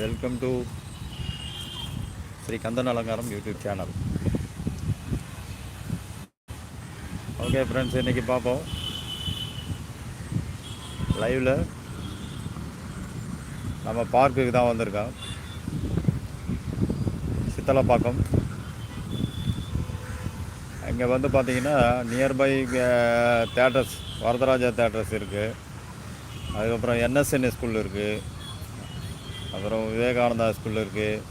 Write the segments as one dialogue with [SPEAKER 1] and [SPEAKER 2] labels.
[SPEAKER 1] Welcome to Sri Kandan அலங்காரம் YouTube channel okay friends இன்றைக்கி பார்ப்போம் லைவில் நம்ம பார்க்குக்கு தான் வந்திருக்கோம். சித்தலப்பாக்கம். இங்கே வந்து பார்த்தீங்கன்னா நியர்பை தேட்டர்ஸ் வரதராஜா தேட்டர்ஸ் இருக்குது அதுக்கப்புறம் என்எஸ்என்ஏ ஸ்கூல் இருக்குது அப்புறம் விவேகானந்தா ஸ்கூல் இருக்குது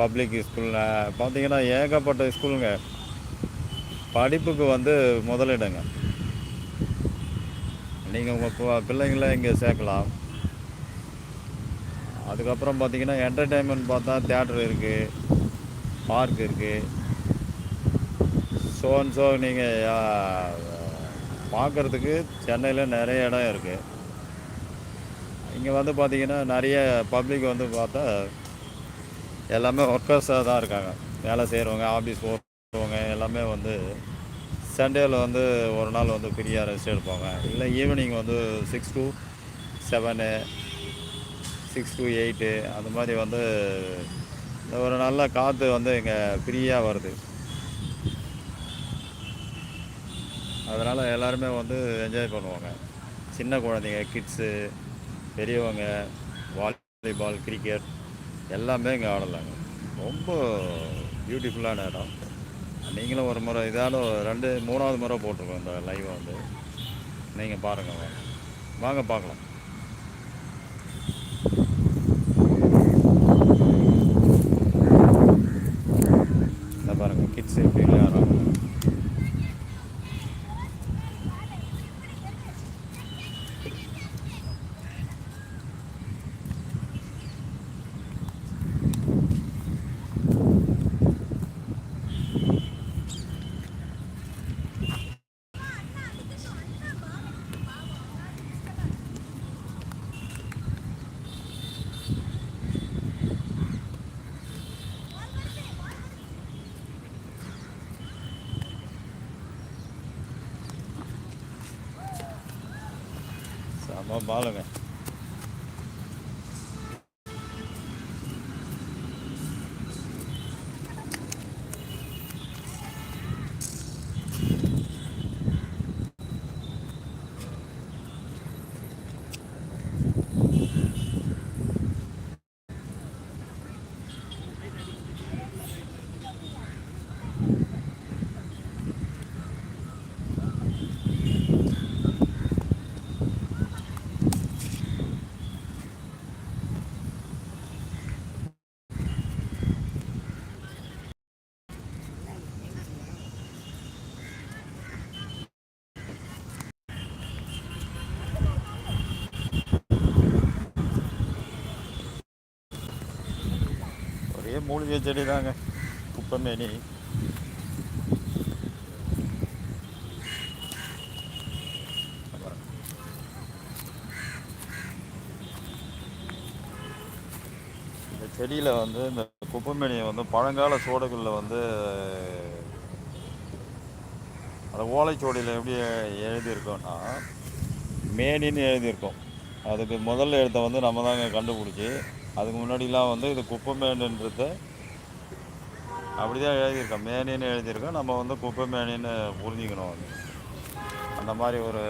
[SPEAKER 1] பப்ளிக் ஸ்கூலில் பார்த்தீங்கன்னா ஏகப்பட்ட ஸ்கூலுங்க படிப்புக்கு வந்து முதலிடுங்க. நீங்கள் உங்கள் பிள்ளைங்கள இங்கே சேர்க்கலாம். அதுக்கப்புறம் பார்த்தீங்கன்னா என்டர்டெயின்மெண்ட் பார்த்தா தேட்டர் இருக்குது பார்க் இருக்குது ஸோ அண்ட் ஸோ நீங்கள் பார்க்குறதுக்கு சென்னையில் நிறைய இடம் இருக்குது இங்கே வந்து பார்த்திங்கன்னா நிறைய பப்ளிக் வந்து பார்த்தா எல்லாமே ஒர்க்கர்ஸாக தான் இருக்காங்க. வேலை செய்கிறவங்க ஆஃபீஸ் போகிறவங்க எல்லாமே வந்து சண்டேவில் வந்து ஒரு நாள் வந்து ஃப்ரீயாக ரெஸ்ட் எடுப்பாங்க. இல்லை ஈவினிங் வந்து six to seven six to eight அந்த மாதிரி வந்து இந்த ஒரு நல்ல காற்று வந்து இங்கே ஃப்ரீயாக வருது. அதனால் எல்லாருமே வந்து என்ஜாய் பண்ணுவாங்க. சின்ன குழந்தைங்க கிட்ஸு பெரியவங்க வாலிபால் கிரிக்கெட் எல்லாமே இங்கே ஆடலாங்க. ரொம்ப பியூட்டிஃபுல்லான இடம். நீங்களும் ஒரு முறை இதால ரெண்டு மூணாவது முறை போட்டிருக்கோம் இந்த லைவை வந்து. நீங்கள் பாருங்கள் வாங்க. வாங்க பார்க்கலாம். Mó bala, velho. Thank ஒரே மூலிகை செடி தாங்க. குப்பமேனி. இந்த செடியில் வந்து இந்த குப்பமேனியை வந்து பழங்கால சோடுகளில் வந்து அந்த ஓலைச்சோடியில் எப்படி எழுதியிருக்கோன்னா மேனின்னு எழுதியிருக்கோம். அதுக்கு முதல் எழுத்தை வந்து நம்ம தாங்க கண்டுபிடிச்சி அதுக்கு முன்னாடிலாம் வந்து இது குப்பைமேனுன்றத அப்படி தான் எழுதியிருக்கோம். மேனின்னு எழுதியிருக்கோம். நம்ம வந்து குப்பை மேனின்னு புரிஞ்சுக்கணும். அது அந்த மாதிரி ஒரு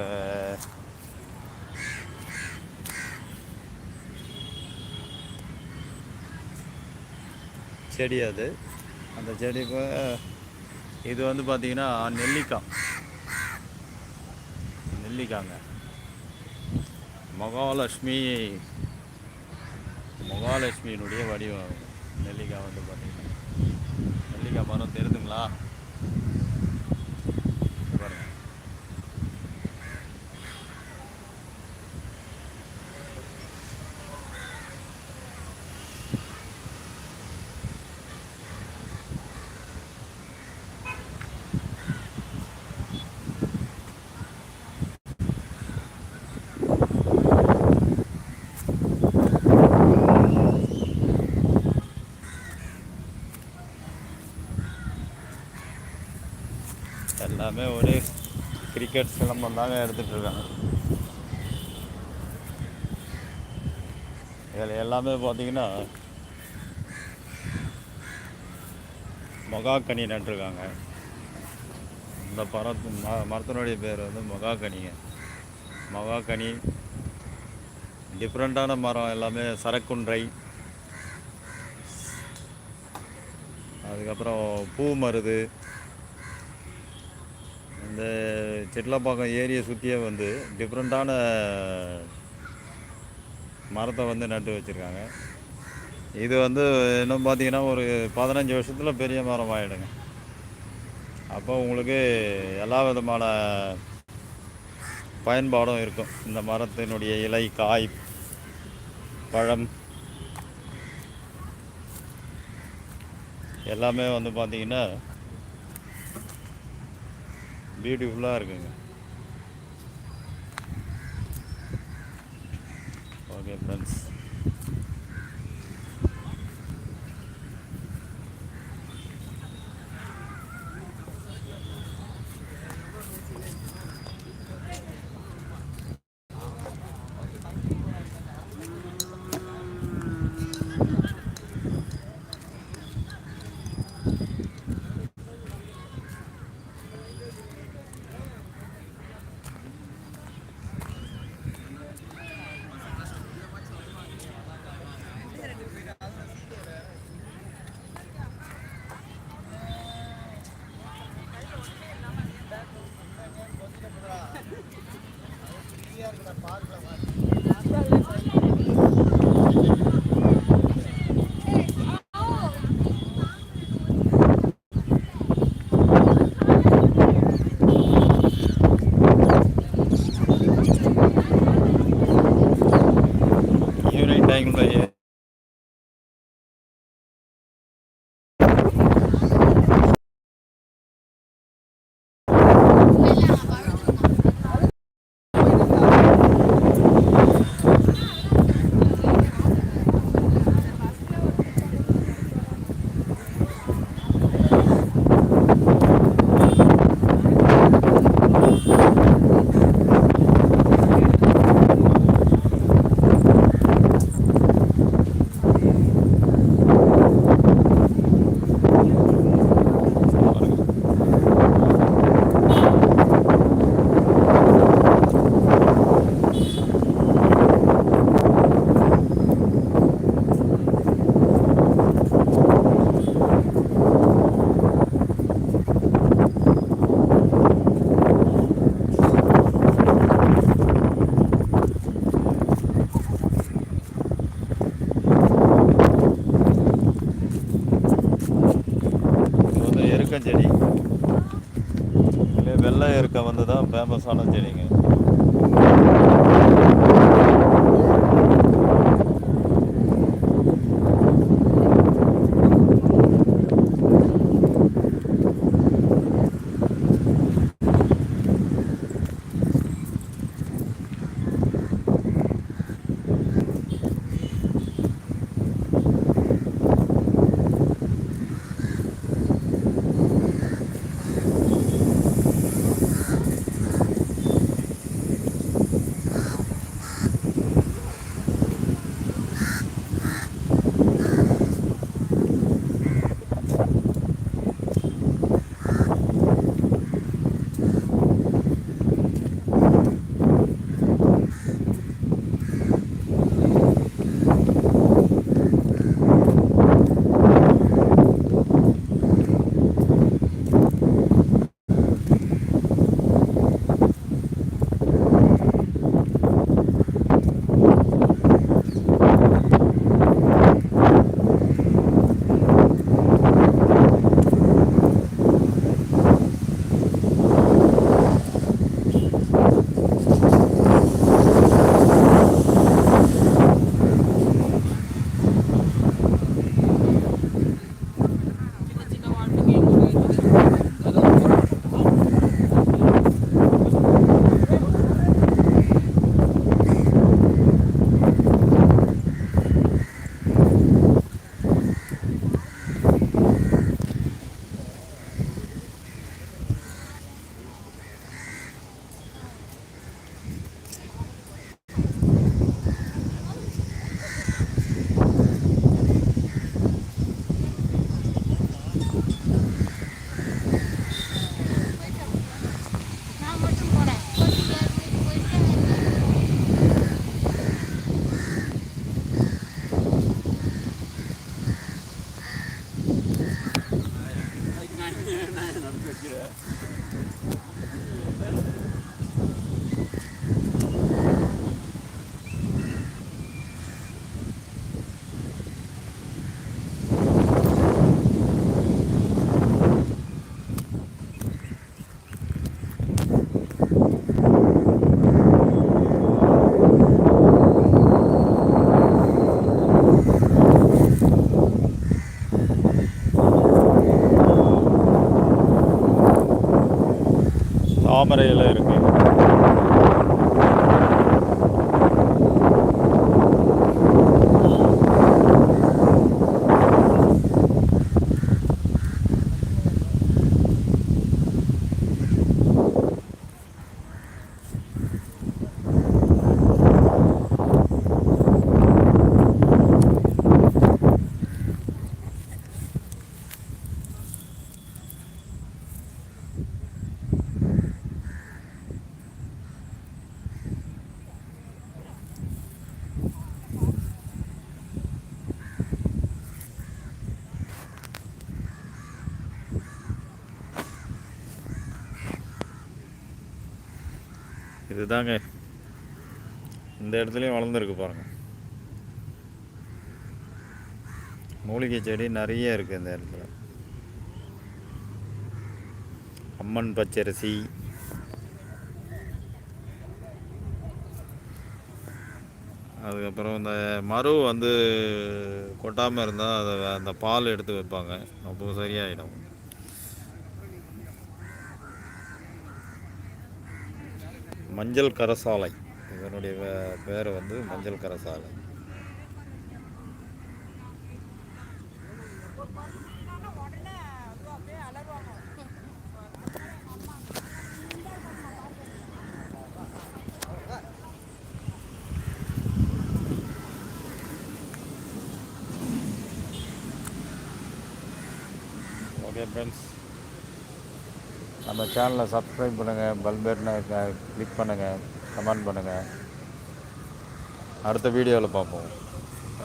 [SPEAKER 1] செடி அது. அந்த செடி இது வந்து பார்த்திங்கன்னா நெல்லிக்காய். நெல்லிக்காங்க. மகாலட்சுமி மகாலட்சுமியினுடைய வடிவம். நெல்லிக்காய் வந்து பார்த்தீங்கன்னா. நெல்லிக்காய் மரம் தெரியுதுங்களா இங்க பாருங்க எல்லாமே ஒரு கிரிக்கெட் சிலம்பம் தாங்க எடுத்துகிட்டு இருக்காங்க இதில் எல்லாமே பார்த்தீங்கன்னா மொகாக்கனி நட்டுருக்காங்க இந்த பரத்து ம மரத்தினுடைய பேர் வந்து மொகாக்கனிங்க மொகாக்கனி டிஃப்ரெண்ட்டான மரம் எல்லாமே சரக்குன்றை அதுக்கப்புறம் பூ மருது இந்த சிட்லப்பாக்கம் ஏரியை சுற்றியே வந்து டிஃப்ரெண்ட்டான மரத்தை வந்து நட்டு வச்சுருக்காங்க. இது வந்து இன்னும் பார்த்தீங்கன்னா ஒரு பதினஞ்சு வருஷத்தில் பெரிய மரம் ஆகிடுங்க அப்போ உங்களுக்கு எல்லா விதமான பயன்பாடும் இருக்கும். இந்த மரத்தினுடைய இலை காய் பழம் எல்லாமே வந்து பார்த்திங்கன்னா பியூட்டிஃபுல்லாக இருக்குங்க. ஓகே ஃப்ரெண்ட்ஸ் இது செடி. இல்லை வெள்ளை இருக்க வந்து தான் ஃபேமஸான செடிங்க. தாமரை தாமரையில் இருக்குது இதுதாங்க. இந்த இடத்துலையும் வளர்ந்துருக்கு பாருங்கள் மூலிகை செடி நிறைய இருக்குது இந்த இடத்துல. அம்மன் பச்சரிசி. அதுக்கப்புறம் இந்த மரு வந்து கொட்டாமல் இருந்தால் அதை அந்த பால் எடுத்து வைப்பாங்க. அப்போ சரியாயிடும். மஞ்சள் கரசாலை. இதனுடைய பேர் வந்து மஞ்சள் கரசாலை. ஓகே ஃப்ரெண்ட்ஸ் நம்ம சேனலை சப்ஸ்கிரைப் பண்ணுங்கள் பெல் பட்டனை கிளிக் பண்ணுங்கள் கமெண்ட் பண்ணுங்கள் அடுத்த வீடியோவில் பார்ப்போம்.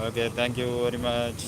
[SPEAKER 1] Okay thank you very much